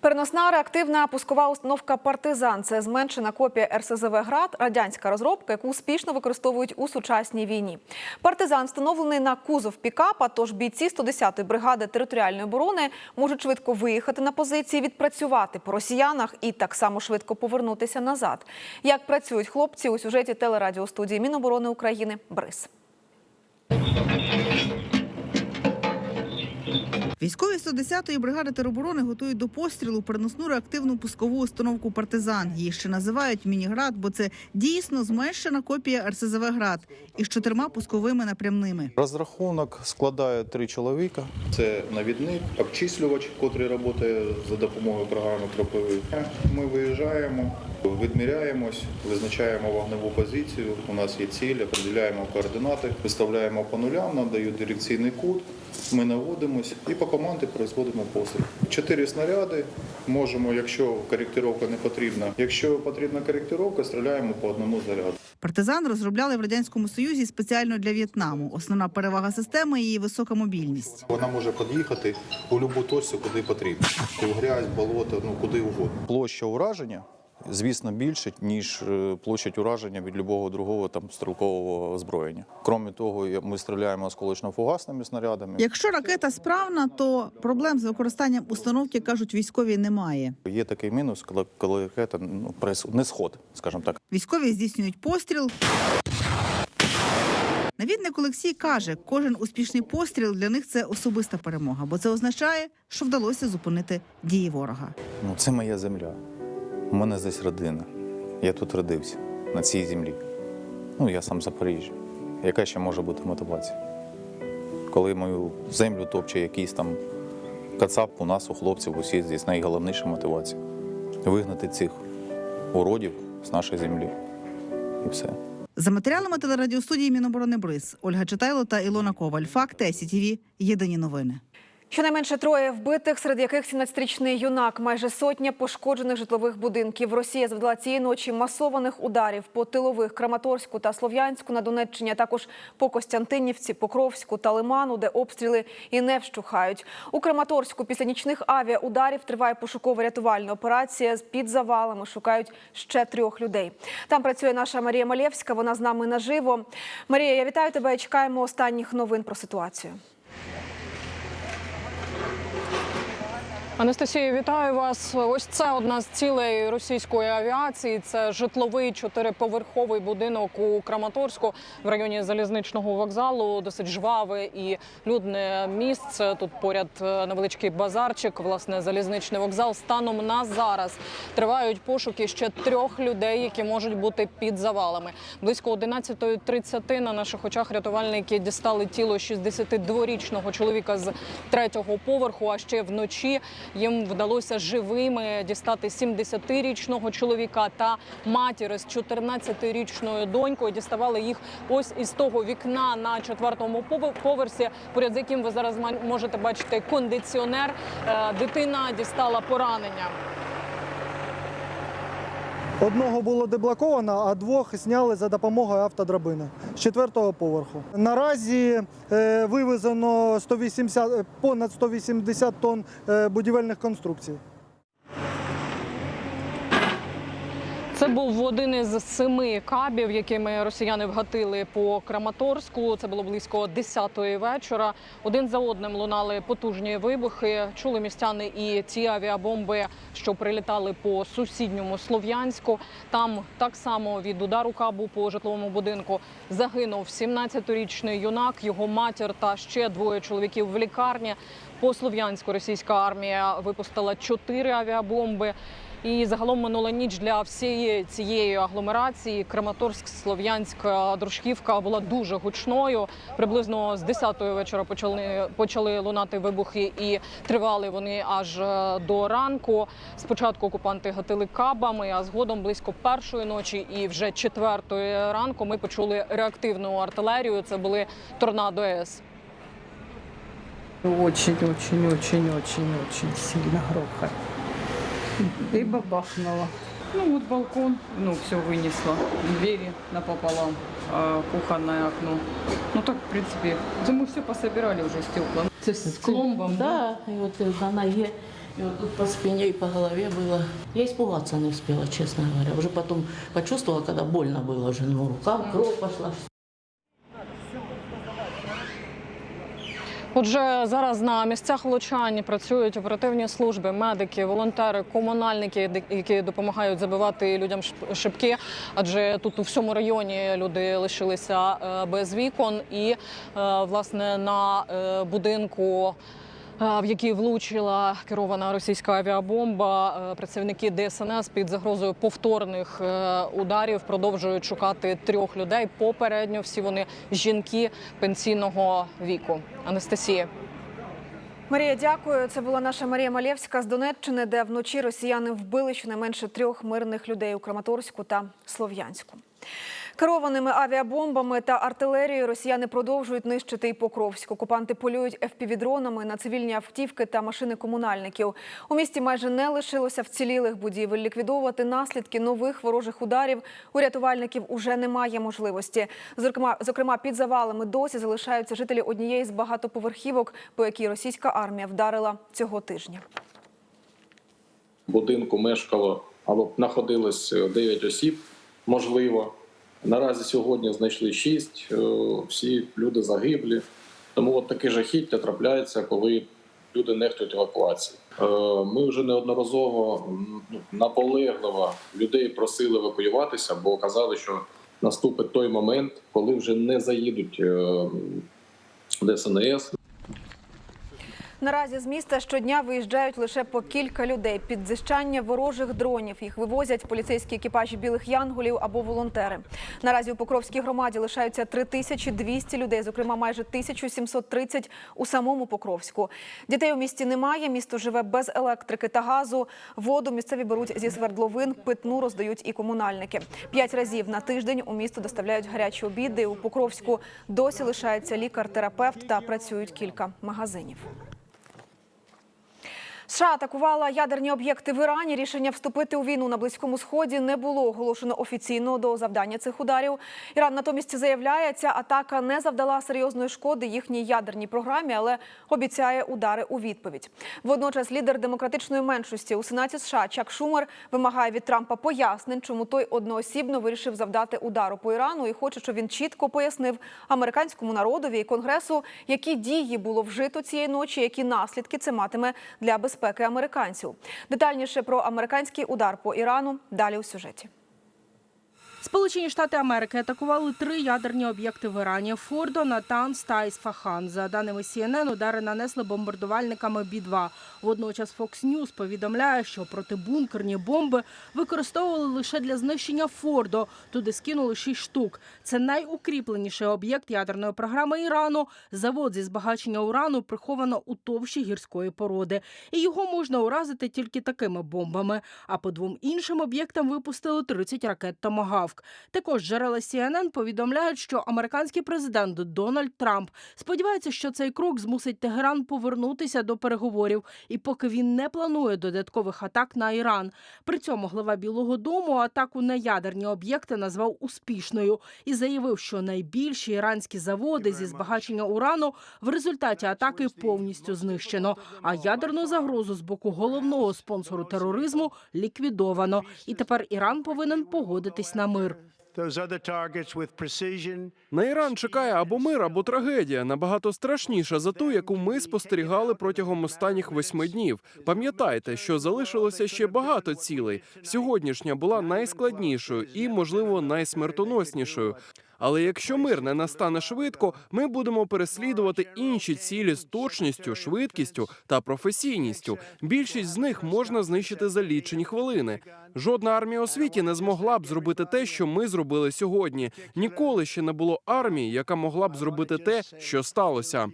Переносна реактивна пускова установка Партизан це зменшена копія РСЗВ град, радянська розробка, яку успішно використовують у сучасній війні. Партизан встановлений на кузов пікапа, тож бійці 110-ї бригади територіальної оборони можуть швидко виїхати на позиції, відпрацювати по росіянах і так само швидко повернутися назад. Як працюють хлопці у сюжеті телерадіостудії Міноборони України Бриз. Військові 110-ї бригади тероборони готують до пострілу переносну реактивну пускову установку Партизан. Її ще називають Мініград, бо це дійсно зменшена копія РСЗВ град із чотирма пусковими напрямними. Розрахунок складає три чоловіка. Це навідник, обчислювач, котрий працює за допомогою програми Кропивий. Ми виїжджаємо, відміряємось, визначаємо вогневу позицію. У нас є ціль, определяємо координати, виставляємо по нулям, нам дирекційний кут. Ми наводимось і по команді производимо постріл. Чотири снаряди. Можемо, якщо коректировка не потрібна. Якщо потрібна коректировка, стріляємо по одному заряду. Партизан розробляли в радянському союзі спеціально для В'єтнаму. Основна перевага системи її висока мобільність. Вона може під'їхати у будь-яку точку, куди потрібно. У грязь, болото, ну куди угодно. Площа ураження, звісно, більше, ніж е, площадь ураження від будь-якого другого там стрілкового озброєння. Крім того, ми стріляємо осколочно-фугасними снарядами. Якщо ракета справна, то проблем з використанням установки кажуть військові немає. Є такий мінус, коли, коли ракета ну, прес- не сход, скажімо так. Військові здійснюють постріл. Навідник Олексій каже, кожен успішний постріл для них це особиста перемога, бо це означає, що вдалося зупинити дії ворога. Ну, це моя земля. У мене здесь родина. Я тут родився, на цій землі. Ну, я сам Запоріжжя. Яка ще може бути мотивація? Коли мою землю топче якийсь там кацап, у нас, у хлопців, усіх здесь найголовніша мотивація вигнати цих уродів з нашої землі. І все. За матеріалами телерадіостудії Міноборони Бриз Ольга Читайло та Ілона Коваль. Факти СІТВ. Єдині новини. Щонайменше троє вбитих, серед яких 17-річний юнак, майже сотня пошкоджених житлових будинків. Росія завдала цієї ночі масованих ударів по тилових Краматорську та Слов'янську на Донеччині, а також по Костянтинівці, Покровську та Лиману, де обстріли і не вщухають. У Краматорську після нічних авіаударів триває пошуково-рятувальна операція. Під завалами шукають ще трьох людей. Там працює наша Марія Малєвська. Вона з нами наживо. Марія, я вітаю тебе. Чекаємо останніх новин про ситуацію. Анастасія, вітаю вас. Ось це одна з цілей російської авіації. Це житловий чотириповерховий будинок у Краматорську в районі залізничного вокзалу. Досить жваве і людне місце. Тут поряд е, невеличкий базарчик. Власне, залізничний вокзал. Станом на зараз тривають пошуки ще трьох людей, які можуть бути під завалами. Близько 11.30 на наших очах рятувальники дістали тіло 62-річного чоловіка з третього поверху. А ще вночі їм вдалося живими дістати 70-річного чоловіка та матір з 14-річною донькою. Діставали їх ось із того вікна на четвертому пове- поверсі, поряд з яким ви зараз можете бачити кондиціонер. Е, Дитина дістала поранення. Одного було деблоковано, а двох зняли за допомогою автодрабини з четвертого поверху. Наразі е, вивезено 180, е, понад 180 тонн е, будівельних конструкцій. Це був один із семи кабів, якими росіяни вгатили по Краматорську. Це було близько 10-ї вечора. Один за одним лунали потужні вибухи. Чули містяни і ті авіабомби, що прилітали по сусідньому Слов'янську. Там так само від удару кабу по житловому будинку загинув 17-річний юнак, його матір та ще двоє чоловіків в лікарні. По Слов'янську російська армія випустила чотири авіабомби. І загалом минула ніч для всієї цієї агломерації Краматорськ, Слов'янська, Дружківка була дуже гучною. Приблизно з 10-ї вечора почали почали лунати вибухи, і тривали вони аж е, до ранку. Спочатку окупанти гатили кабами, а згодом близько першої ночі і вже четвертої ранку ми почули реактивну артилерію. Це були торнадо С. Очень-очень-очень-очень-очень сильно грохот. И бабахнуло. Ну вот балкон, ну все вынесло. Двери напополам, а кухонное окно. Ну так, в принципе, да мы все пособирали уже стекла. Це З клумбом, да, і от на ногі И вот тут по спине и по голове было. Я испугаться не успела, честно говоря. Уже потом почувствовала, когда больно было уже. Ну, рука, кровь пошла. Отже, зараз на місцях влучань працюють оперативні служби, медики, волонтери, комунальники, які допомагають забивати людям шибки. Адже тут у всьому районі люди лишилися е, без вікон, і е, власне на е, будинку. В який влучила керована російська авіабомба, Е, працівники ДСНС під загрозою повторних е, ударів продовжують шукати трьох людей. Попередньо всі вони жінки пенсійного віку. Анастасія. Марія, дякую. Це була наша Марія Малєвська з Донеччини, де вночі росіяни вбили щонайменше трьох мирних людей у Краматорську та Слов'янську. Керованими авіабомбами та артилерією росіяни продовжують нищити і Покровськ. Окупанти полюють FPV-дронами на цивільні автівки та машини комунальників. У місті майже не лишилося вцілілих будівель. Ліквідовувати наслідки нових ворожих ударів у рятувальників уже немає можливості. Зокрема, зокрема, під завалами досі залишаються жителі однієї з багатоповерхівок, по якій російська армія вдарила цього тижня. будинку мешкало або знаходилось 9 осіб, можливо. Наразі сьогодні знайшли 6, всі люди загиблі. Тому от таке жахіття трапляється, коли люди нехтують евакуації. Е, Ми вже неодноразово ну, наполегливо людей просили евакуюватися, бо казали, що наступить той момент, коли вже не заїдуть е, ДСНС, Наразі з міста щодня виїжджають лише по кілька людей. Під зищання ворожих дронів їх вивозять поліцейські екіпажі білих янголів або волонтери. Наразі у Покровській громаді лишаються 3200 людей, зокрема майже 1730 у самому Покровську. Дітей у місті немає. Місто живе без електрики та газу. Воду місцеві беруть зі свердловин, питну роздають і комунальники. П'ять разів на тиждень у місто доставляють гарячі обіди. У Покровську досі лишається лікар-терапевт та працюють кілька магазинів. США атакувала ядерні об'єкти в Ірані. Рішення вступити у війну на близькому сході не було оголошено офіційно до завдання цих ударів. Іран натомість заявляє, ця атака не завдала серйозної шкоди їхній ядерній програмі, але обіцяє удари у відповідь. Водночас лідер демократичної меншості у сенаті США Чак Шумер вимагає від Трампа пояснень, чому той одноосібно вирішив завдати удару по Ірану і хоче, щоб він чітко пояснив американському народові і конгресу, які дії було вжито цієї ночі, які наслідки це матиме для безпеки американців. Детальніше про американський удар по Ірану далі у сюжеті. Сполучені Штати Америки атакували три ядерні об'єкти в Ірані: Фордо, Натанс та Ісфахан. За даними CNN, удари нанесли бомбардувальниками Бі-2. Водночас Fox News повідомляє, що протибункерні бомби використовували лише для знищення Фордо. Туди скинули шість штук. Це найукріпленіший об'єкт ядерної програми Ірану. Завод зі збагачення урану приховано у товщі гірської породи, і його можна уразити тільки такими бомбами. А по двом іншим об'єктам випустили 30 ракет «Томагавк». Також джерела CNN повідомляють, що американський президент Дональд Трамп сподівається, що цей крок змусить Тегеран повернутися до переговорів, і поки він не планує додаткових атак на Іран. При цьому глава Білого Дому атаку на ядерні об'єкти назвав успішною і заявив, що найбільші іранські заводи зі збагачення урану в результаті атаки повністю знищено. А ядерну загрозу з боку головного спонсору тероризму ліквідовано. І тепер Іран повинен погодитись на мир. Precision. На Іран чекає або мир, або трагедія набагато страшніша за ту, яку ми спостерігали протягом останніх восьми днів. Пам'ятайте, що залишилося ще багато цілей. Сьогоднішня була найскладнішою і, можливо, найсмертоноснішою. Але якщо мир не настане швидко, ми будемо переслідувати інші цілі з точністю, швидкістю та професійністю. Більшість з них можна знищити за лічені хвилини. Жодна армія у світі не змогла б зробити те, що ми зробили сьогодні. Ніколи ще не було армії, яка могла б зробити те, що сталося.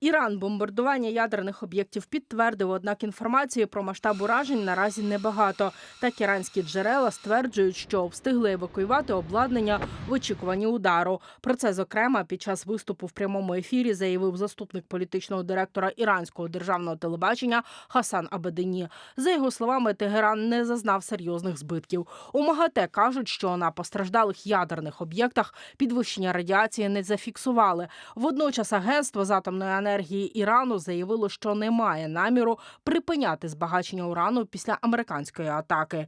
Іран бомбардування ядерних об'єктів підтвердив, однак інформації про масштаб уражень наразі небагато. Так іранські джерела стверджують, що встигли евакуювати обладнання в очікуванні удару. Про це зокрема під час виступу в прямому ефірі заявив заступник політичного директора іранського державного телебачення Хасан Абедині. За його словами, Тегеран не зазнав серйозних збитків. У МАГАТЕ кажуть, що на постраждалих ядерних об'єктах підвищення радіації не зафіксували. Водночас агентство з атомної атомної енергії Ірану заявило, що не має наміру припиняти збагачення урану після американської атаки.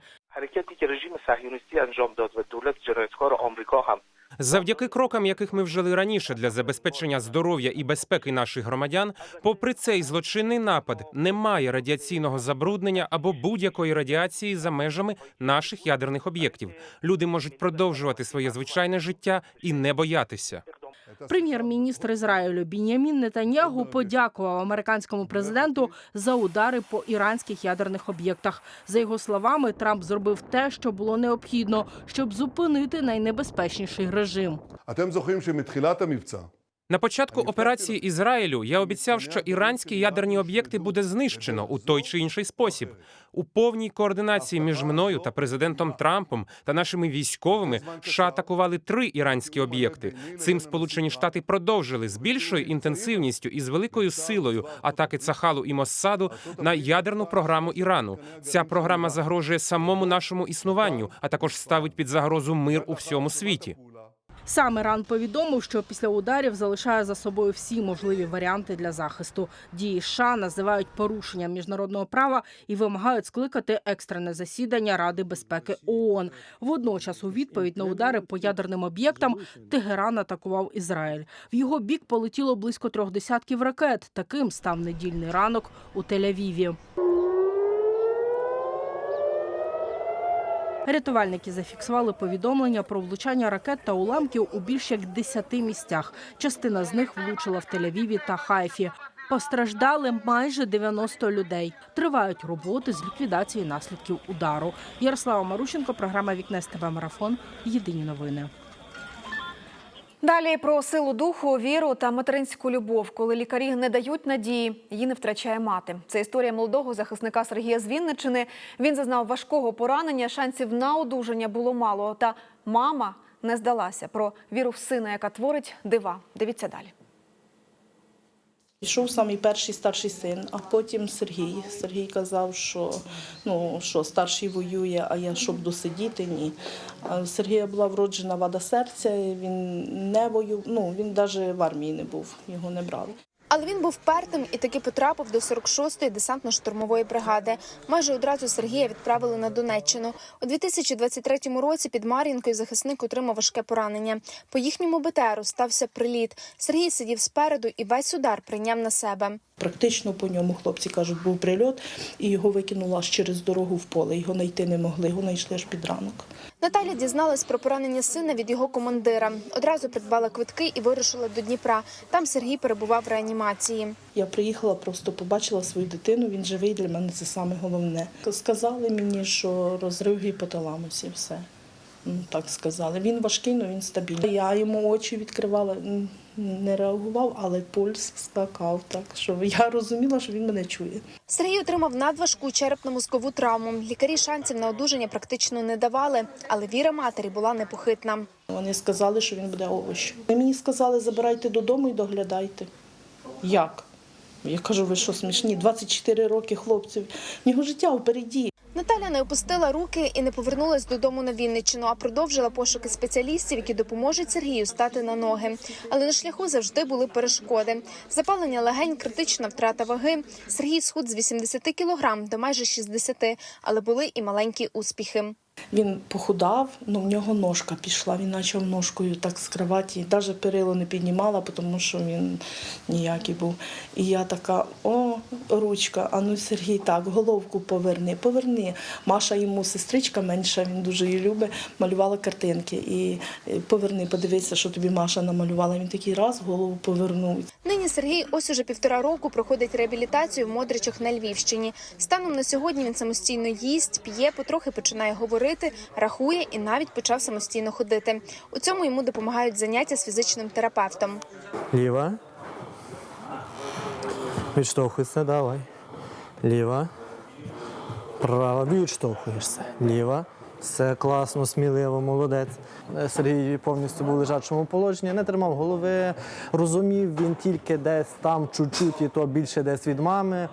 Завдяки крокам, яких ми вжили раніше для забезпечення здоров'я і безпеки наших громадян, попри цей злочинний напад, немає радіаційного забруднення або будь-якої радіації за межами наших ядерних об'єктів. Люди можуть продовжувати своє звичайне життя і не боятися. Прем'єр-міністр Ізраїлю Бінямін Нетаньягу подякував американському президенту за удари по іранських ядерних об'єктах. За його словами, Трамп зробив те, що було необхідно, щоб зупинити найнебезпечніший режим. А тем зохим, що на початку операції Ізраїлю я обіцяв, що іранські ядерні об'єкти буде знищено у той чи інший спосіб. У повній координації між мною та президентом Трампом та нашими військовими США атакували три іранські об'єкти. Цим Сполучені Штати продовжили з більшою інтенсивністю і з великою силою атаки Цахалу і Моссаду на ядерну програму Ірану. Ця програма загрожує самому нашому існуванню, а також ставить під загрозу мир у всьому світі. Сам Іран повідомив, що після ударів залишає за собою всі можливі варіанти для захисту. Дії США називають порушенням міжнародного права і вимагають скликати екстрене засідання Ради безпеки ООН. Водночас, у відповідь на удари по ядерним об'єктам, Тегеран атакував Ізраїль. В його бік полетіло близько трьох десятків ракет. Таким став недільний ранок у Тель-Авіві. Рятувальники зафіксували повідомлення про влучання ракет та уламків у більш як 10 місцях. Частина з них влучила в Тель-Авіві та Хайфі. Постраждали майже 90 людей. Тривають роботи з ліквідації наслідків удару. Ярослава Марущенко, програма Вікне СТБ Марафон. Єдині новини. Далі про силу духу, віру та материнську любов, коли лікарі не дають надії, її не втрачає мати. Це історія молодого захисника Сергія з Вінничини. Він зазнав важкого поранення. Шансів на одужання було мало. Та мама не здалася про віру в сина, яка творить дива. Дивіться далі. Пішов самий перший старший син, а потім Сергій. Сергій казав, що ну що старший воює, а я щоб досидіти, ні. Сергія була вроджена вада серця, він не воював, ну він навіть в армії не був, його не брали. Але він був впертим і таки потрапив до 46-ї десантно-штурмової бригади. Майже одразу Сергія відправили на Донеччину. У 2023 році під Мар'їнкою захисник отримав важке поранення. По їхньому БТРу стався приліт. Сергій сидів спереду і весь удар прийняв на себе. Практично по ньому хлопці кажуть, був прильот, і його викинуло аж через дорогу в поле. Його знайти не могли, його знайшли аж під ранок. Наталя дізналась про поранення сина від його командира. Одразу придбала квитки і вирушила до Дніпра. Там Сергій перебував в реанімації. Я приїхала, просто побачила свою дитину. Він живий для мене це саме головне. Сказали мені, що розрив гіпоталамусі, все. Ну, так сказали. Він важкий, але він стабільний. Я йому очі відкривала, не реагував, але пульс скакав. Так що я розуміла, що він мене чує. Сергій отримав надважку черепно-мозкову травму. Лікарі шансів на одужання практично не давали, але віра матері була непохитна. Вони сказали, що він буде овощем. Вони мені сказали, забирайте додому і доглядайте. Як? Я кажу, ви що смішні? 24 роки хлопців. В нього життя впереді. Наталя не опустила руки і не повернулась додому на Вінниччину, а продовжила пошуки спеціалістів, які допоможуть Сергію стати на ноги. Але на шляху завжди були перешкоди. Запалення легень, критична втрата ваги. Сергій схуд з 80 кілограм до майже 60, але були і маленькі успіхи. Він похудав, ну в нього ножка пішла. Він почав ножкою так з кроваті, навіть перило не піднімала, тому що він ніякий був. І я така: о, ручка, а ну Сергій, так, головку поверни, поверни. Маша йому сестричка менша, він дуже її любить, малювала картинки. І е, поверни, подивися, що тобі Маша намалювала. Він такий раз голову повернув. Нині Сергій ось уже півтора року проходить реабілітацію в Модричах на Львівщині. Станом на сьогодні він самостійно їсть, п'є, потрохи починає говорити, рахує і навіть почав самостійно ходити. У цьому йому допомагають заняття з фізичним терапевтом. Ліва. Відштовхуйся, давай. Ліва. Права. Відштовхуєшся. Ліва. Все класно, сміливо, молодець. Сергій повністю був в лежачому положенні, не тримав голови, розумів він тільки десь там чуть-чуть, і то більше десь від мами.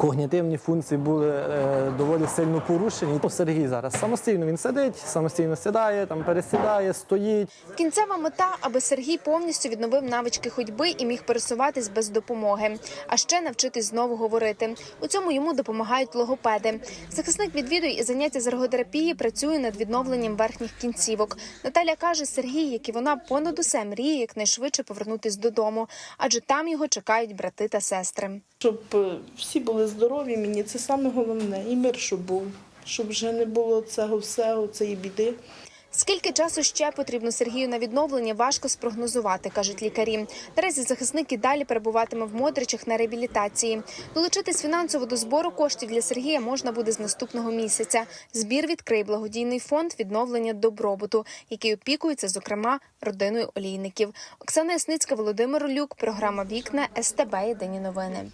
Когнітивні функції були е, доволі сильно порушені. Сергій зараз самостійно він сидить, самостійно сідає, там пересідає, стоїть. Кінцева мета, аби Сергій повністю відновив навички ходьби і міг пересуватись без допомоги, а ще навчитись знову говорити. У цьому йому допомагають логопеди. Захисник відвідує і заняття з ерготерапії, працює над відновленням верхніх кінцівок. Наталя каже, Сергій, як і вона, понад усе мріє якнайшвидше повернутись додому, адже там його чекають брати та сестри. Щоб е, всі були здорові, мені це саме головне. І мир, щоб був, щоб вже не було цього всього, цієї біди. Скільки часу ще потрібно Сергію на відновлення, важко спрогнозувати, кажуть лікарі. Наразі захисник і далі перебуватиме в Модричах на реабілітації. Долучитись фінансово до збору коштів для Сергія можна буде з наступного місяця. Збір відкриє благодійний фонд відновлення добробуту, який опікується, зокрема, родиною олійників. Оксана Ясницька, Володимир Люк, програма Вікна СТБ Єдині новини.